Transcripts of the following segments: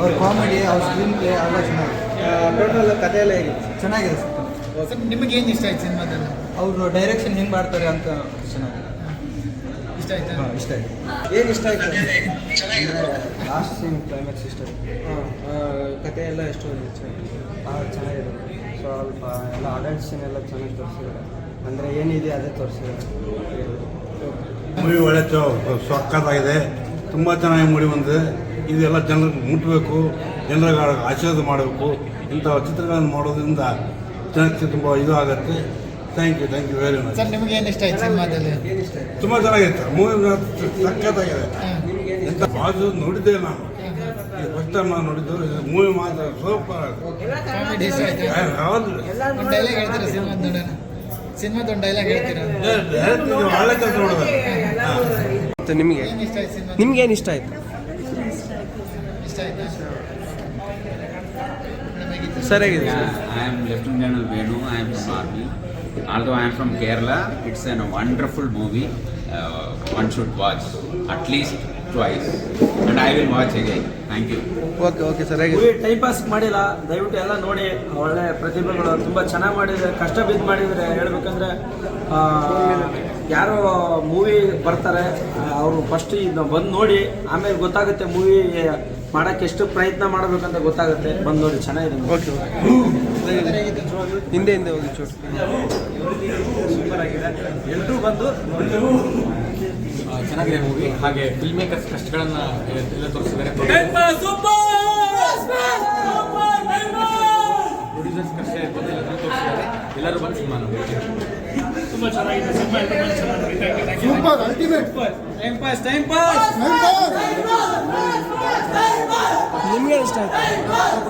ಅವ್ರ ಕಾಮಿಡಿ ಅವ್ರ screen play ಅವೆಲ್ಲ ಚೆನ್ನಾಗಿದೆ ಟೋಟಲ್ ಕಥೆ ಎಲ್ಲ ಚೆನ್ನಾಗಿದೆ ಸರ್. ನಿಮಗೆ ಏನು ಇಷ್ಟ ಆಯ್ತು ಸಿನಿಮಾದಲ್ಲಿ? ಅವರು ಡೈರೆಕ್ಷನ್ ಹೆಂಗೆ ಮಾಡ್ತಾರೆ ಅಂತ ಚೆನ್ನಾಗಿದೆ. ಇಷ್ಟ ಆಯ್ತಾ? ಇಷ್ಟ ಆಯ್ತು. ಏನು ಇಷ್ಟ ಆಯ್ತು? ಲಾಸ್ಟ್ ಸೀನ್ ಕ್ಲೈಮ್ಯಾಕ್ಸ್ ಇಷ್ಟ ಆಯ್ತು. ಕತೆ ಎಲ್ಲ ಎಷ್ಟು ಚೆನ್ನಾಗಿದೆ. ಸ್ವಲ್ಪ ಎಲ್ಲ ಅಡಲ್ಟ್ ಸೀನ್ ಎಲ್ಲ ಚೆನ್ನಾಗಿ ತೋರಿಸಿದ್ದಾರೆ. ಅಂದರೆ ಏನಿದೆ ಅದೇ ತೋರಿಸಿದ್ದಾರೆ. ಮೂವಿ ಒಳ್ಳೆ ಸೊಕ್ಕತ್ತಾಗಿದೆ ತುಂಬ ಚೆನ್ನಾಗಿ ಮೂಡಿ ಬಂದಿದೆ. ಇದೆಲ್ಲ ಜನರಿಗೆ ಮುಟ್ಟಬೇಕು ಜನರಿಗೆ ಆಶೀರ್ವಾದ ಮಾಡಬೇಕು. ಇಂಥ ಚಿತ್ರಗಳನ್ನು ಮಾಡೋದ್ರಿಂದ ಜನಕ್ಕೆ ತುಂಬ ಇದು ಆಗುತ್ತೆ. Thank you thank you very much sir ನಿಮಗೆ ಏನು ಇಷ್ಟ ಆಯ್ತು ಸಿನಿಮಾದಲ್ಲಿ? ತುಂಬ ಚೆನ್ನಾಗಿತ್ತು. ಮೂವಿ ಸಖತ್ತಾಗಿದೆ. ಎಂಥ ಬಾಜು ನೋಡಿದ್ದೆ ನಾನು. ಫಸ್ಟ್ ಟೈಮ್ ನಾನು ನೋಡಿದ್ದು ಮೂವಿ ಮಾತ್ರ ಸೂಪರ್ ಹೌದು. ಡೈಲಾಗ್ ಹೇಳ್ತೀರಾ ಸಿನಿಮಾದ ನೋಡೋಣ? ಸಿನಿಮಾದ ಒಂದು ಡೈಲಾಗ್ ಹೇಳ್ತೀರಾ? ಒಳ್ಳೆ ಕೆಲಸ ನೋಡಿದೆ ಮತ್ತು ನಿಮಗೆ? ನಿಮ್ಗೆ ಏನು ಇಷ್ಟ ಆಯ್ತು? ಸರಿಯಾಗಿದೆ. I am am general Venu I am am from although I Kerala, it's a wonderful movie. Uh, one should watch at least twice, and I will watch again. Thank you. Okay okay sir time pass ಮಾಡಿಲ್ಲ. ದಯವಿಟ್ಟು ಎಲ್ಲ ನೋಡಿ. ಒಳ್ಳೆ ಪ್ರತಿಭೆಗಳು ತುಂಬ ಚೆನ್ನಾಗಿ ಮಾಡಿದ್ದಾರೆ. ಕಷ್ಟ ಬಿದ್ದು ಮಾಡಿದರೆ ಹೇಳ್ಬೇಕಂದ್ರೆ ಆ, ಯಾರೋ ಮೂವಿ ಬರ್ತಾರೆ ಅವರು ಫಸ್ಟ್ ಇದನ್ನ ಬಂದು ನೋಡಿ ಆಮೇಲೆ ಗೊತ್ತಾಗುತ್ತೆ ಮೂವಿ ಮಾಡೋಕ್ಕೆ ಎಷ್ಟು ಪ್ರಯತ್ನ ಮಾಡಬೇಕಂತ ಗೊತ್ತಾಗುತ್ತೆ. ಬಂದು ನೋಡಿ ಚೆನ್ನಾಗಿದೆ ಓಕೆ ಹಿಂದೆ ಹಿಂದೆ ಹೋಗಿ ಚೂರು ಸೂಪರ್ ಆಗಿದೆ. ಎಲ್ಲರೂ ಬಂದು ಚೆನ್ನಾಗಿದೆ ಮೂವಿ ಹಾಗೆ ಫಿಲ್ಮ್ ಮೇಕರ್ಸ್ ಕಷ್ಟಗಳನ್ನ ಎಲ್ಲ ತೋರಿಸಿದ್ದಾರೆ. ಪ್ರೊಡ್ಯೂಸರ್ಸ್ ಕಷ್ಟ ಇರ್ಬೋದು ಎಲ್ಲರೂ ತೋರಿಸಿದ್ದಾರೆ. ಎಲ್ಲರೂ ಬಂದು ಸಿನಿಮಾ ನೋಡಿ ಟೈಮ್ ಪಾಸ್ ಟೈಮ್ ಪಾಸ್ ನಿಮ್ಗೆ ಇಷ್ಟ ಆಯ್ತು?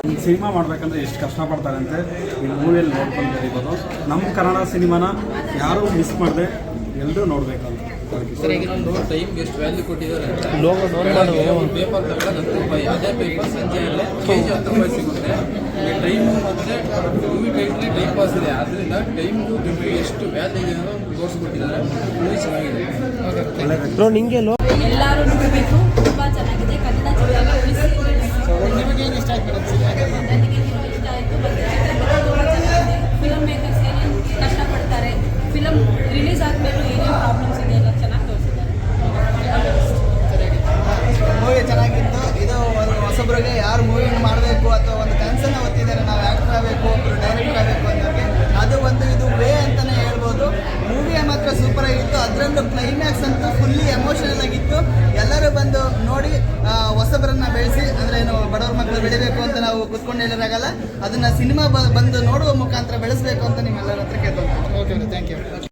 ಈ ಸಿನಿಮಾ ಮಾಡಬೇಕಂದ್ರೆ ಎಷ್ಟು ಕಷ್ಟಪಡ್ತಾರೆ ಅಂತ ಈ ಮೂವಿಯಲ್ಲಿ ನೋಡ್ಕೊಂಡು ಕರಿಬೋದು ನಮ್ಮ ಕನ್ನಡ ಸಿನಿಮಾನ ಯಾರೂ ಮಿಸ್ ಮಾಡದೆ ಎಲ್ಲರೂ ನೋಡಬೇಕಂತ ಒಂದು ಟೈಮ್ಗೆ ಎಷ್ಟು ವ್ಯಾಲ್ಯೂ ಕೊಟ್ಟಿದ್ದಾರೆ ಅಂತ ಒಂದು ಪೇಪರ್ ಹತ್ತು ರೂಪಾಯಿ ಅದೇ ಪೇಪರ್ ಸಂಜೆ ಅಲ್ಲೇ ಕೆ ಜಿ ಹತ್ತು ರೂಪಾಯಿ ಸಿಗುತ್ತೆ ಟೈಮು ಮತ್ತು ಮೂವಿ ಟೈಮ್ಲಿ ಟೈಮ್ ಪಾಸ್ ಇದೆ ಆದ್ದರಿಂದ ಟೈಮ್ಗೂ ದುಡ್ಡು ಎಷ್ಟು ವ್ಯಾಲ್ಯೂ ಇದೆ ಅನ್ನೋದು ತೋರಿಸ್ಕೊಟ್ಟಿದ್ದಾರೆ ಮೂವಿ ಚೆನ್ನಾಗಿದೆ ಬ್ರೋ ನಿಂಗೆ ಲೋ ಎಲ್ಲರೂ ನೋಡಬೇಕು. ತುಂಬಾ ಚೆನ್ನಾಗಿದೆ. ಕನ್ನಡ ಚಿತ್ರನ ಉಳಿಸಿ. ನಿಮಗೆ ಏನು ಇಷ್ಟ ಆಯ್ತು ಅಂತೂ ಫುಲ್ಲಿ ಎಮೋಷನಲ್ ಆಗಿತ್ತು. ಎಲ್ಲರೂ ಬಂದು ನೋಡಿ ಹೊಸಬರನ್ನ ಬೆಳೆಸಿ, ಅಂದ್ರೆ ಏನು ಬಡವ್ರ ಮಕ್ಕಳು ಬೆಳಿಬೇಕು ಅಂತ ನಾವು ಕುತ್ಕೊಂಡು ಹೇಳಿರಾಗಲ್ಲ ಅದನ್ನು ಸಿನಿಮಾ ಬಂದು ನೋಡುವ ಮುಖಾಂತರ ಬೆಳೆಸಬೇಕು ಅಂತ ನಿಮ್ಮೆಲ್ಲರ ಹತ್ರ ಕೇಳ್ತಾರೆ ಓಕೆ ಥ್ಯಾಂಕ್ ಯು